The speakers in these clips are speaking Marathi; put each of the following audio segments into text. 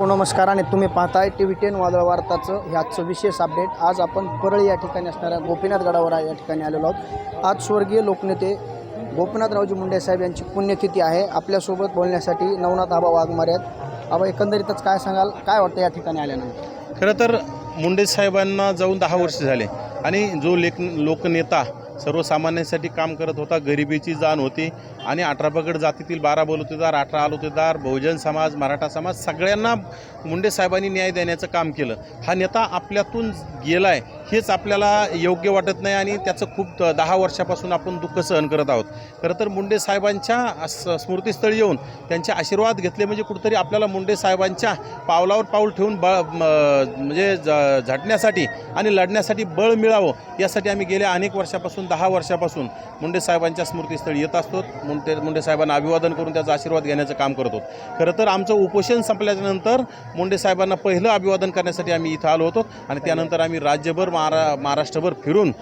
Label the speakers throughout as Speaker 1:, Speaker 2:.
Speaker 1: हो, नमस्कार आणि तुम्ही पाहताय टी व्ही टेन वादळ वार्ताचं ह्याचं विशेष अपडेट. आज आपण परळी या ठिकाणी असणाऱ्या गोपीनाथ गडावर या ठिकाणी आलेलो आहोत. आज स्वर्गीय लोकनेते गोपीनाथरावजी मुंडे साहेब यांची पुण्यतिथी आहे. आपल्यासोबत बोलण्यासाठी नवनाथ आबा वाघमारे आहेत. आबा एकंदरीतच काय सांगाल? काय वाटतं या ठिकाणी आल्यानंतर?
Speaker 2: खरं तर मुंडे साहेबांना जाऊन दहा वर्ष झाले आणि जो लेख लोकनेता सर्वसामान्यांसाठी काम करत होता गरिबीची जाण होती आणि अठरा पगड जातीतील बारा बलुतेदार अठरा आलोतेदार बहुजन समाज मराठा समाज सगळ्यांना मुंडे साहेबांनी न्याय देण्याचं काम केलं. हा नेता आपल्यातून गेला आहे हेच आपल्याला योग्य वाटत नाही आणि त्याचं खूप दहा वर्षापासून आपण दुःख सहन करत आहोत. खरं तर मुंडे साहेबांच्या स्मृतीस्थळी येऊन त्यांचे आशीर्वाद घेतले म्हणजे कुठंतरी आपल्याला मुंडे साहेबांच्या पावलावर पाऊल ठेवून ब म्हणजे झटण्यासाठी आणि लढण्यासाठी बळ मिळावं यासाठी आम्ही गेल्या अनेक वर्षापासून दहा वर्षापासून मुंडे साहेबांच्या स्मृतीस्थळी येत असतो. मुंडे मुंडे साहेबांना अभिवादन करून त्याचा आशीर्वाद घेण्याचं काम करतो खरं तर आमचं उपोषण संपल्यानंतर मुंडे साहेबांना पहिलं अभिवादन करण्यासाठी आम्ही इथं आलो होतो आणि त्यानंतर आम्ही राज्यभर महारा महाराष्ट्रभर फिरून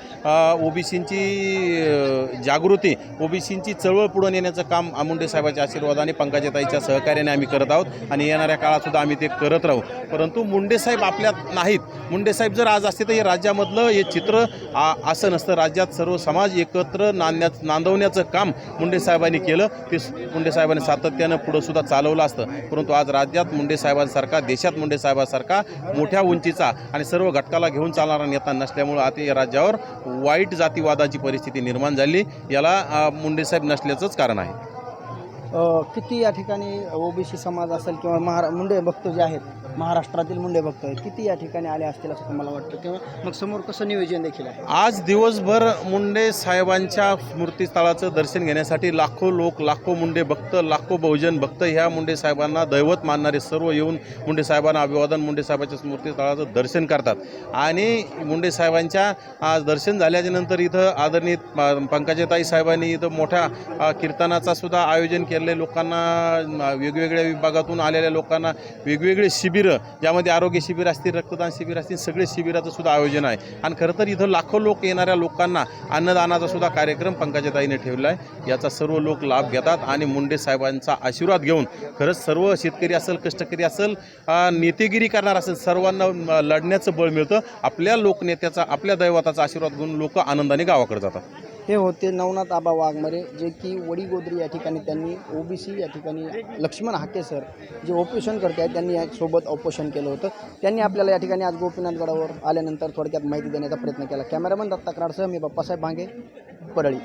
Speaker 2: ओबीसींची जागृती ओबीसींची चळवळ पुढे नेण्याचं काम मुंडे साहेबाच्या आशीर्वादाने पंकजाताईच्या सहकार्याने आम्ही करत आहोत आणि येणाऱ्या काळात सुद्धा आम्ही ते करत राहू. परंतु मुंडे साहेब आपल्यात नाहीत. मुंडे साहेब जर आज असते तर हे राज्यामधलं हे चित्र आ- असं नसतं. राज्यात सर्व समाज एकत्र नांदण्याचं नांदवण्याचं काम मुंडे साहेबांनी केलं. ते मुंडेसाहेबांनी मुंडे साहेबांनी सातत्यानं पुढं सुद्धा चालवलं असतं. परंतु आज राज्यात मुंडे साहेबांसारखा देशात मुंडे साहेबांसारखा मोठ्या उंचीचा आणि सर्व घटकाला घेऊन चालणारा नेता नसल्यामुळं आता या राज्यावर वाईट जातीवादाची परिस्थिती निर्माण झाली. याला मुंडेसाहेब मुंडे साहेब नसल्याचंच कारण आहे.
Speaker 1: किती या ठिकाणी ओबीसी समाज असेल किंवा महारा मुंडे भक्त जे आहेत महाराष्ट्रातील मुंडे भक्त आहेत किती या ठिकाणी आले असतील असं तुम्हाला वाटतं? किंवा मग समोर कसं नियोजन देखील आहे?
Speaker 2: आज दिवसभर मुंडे साहेबांच्या स्मृतीस्थळाचं दर्शन घेण्यासाठी लाखो लोक लाखो मुंडे भक्त लाखो बहुजन भक्त ह्या मुंडे साहेबांना दैवत मानणारे सर्व येऊन मुंडे साहेबांना अभिवादन मुंडे साहेबांच्या स्मृतीस्थळाचं दर्शन करतात. आणि मुंडे साहेबांच्या आज दर्शन झाल्याच्यानंतर इथं आदरणीय प- पंकजाताई साहेबांनी इथं मोठ्या कीर्तनाचा सुद्धा आयोजन केलं. लोकांना वेगवेगळ्या विभागातून आलेल्या लोकांना वेगवेगळे शिबिरं ज्यामध्ये आरोग्य शिबिर असतील रक्तदान शिबिर असतील सगळे शिबिराचं सुद्धा आयोजन आहे. आणि खरं तर इथं लाखो लोक येणाऱ्या लोकांना अन्नदानाचा सुद्धा कार्यक्रम पंकजाताईने ठेवला आहे याचा सर्व लोक लाभ घेतात आणि मुंडे साहेबांचा आशीर्वाद घेऊन खरंच सर्व शेतकरी असेल कष्टकरी असेल नेतेगिरी करणार असेल सर्वांना लढण्याचं बळ मिळतं. आपल्या लोकनेत्याचा आपल्या दैवताचा आशीर्वाद घेऊन लोक आनंदाने गावाकडे जातात.
Speaker 1: हे होते नवनाथ आबा वाघमारे जे की वडीगोद्री या ठिकाणी त्यांनी ओबीसी या ठिकाणी लक्ष्मण हाके सर जे ऑपरेशन करते आहेत त्यांनी या सोबत ऑपरेशन केलं होतं. त्यांनी आपल्याला या ठिकाणी आज गोपीनाथगडावर आल्यानंतर थोडक्यात माहिती देण्याचा प्रयत्न केला. कॅमेरामन दत्ता कराडसह मी बाप्पासाहेब भांगे परळी.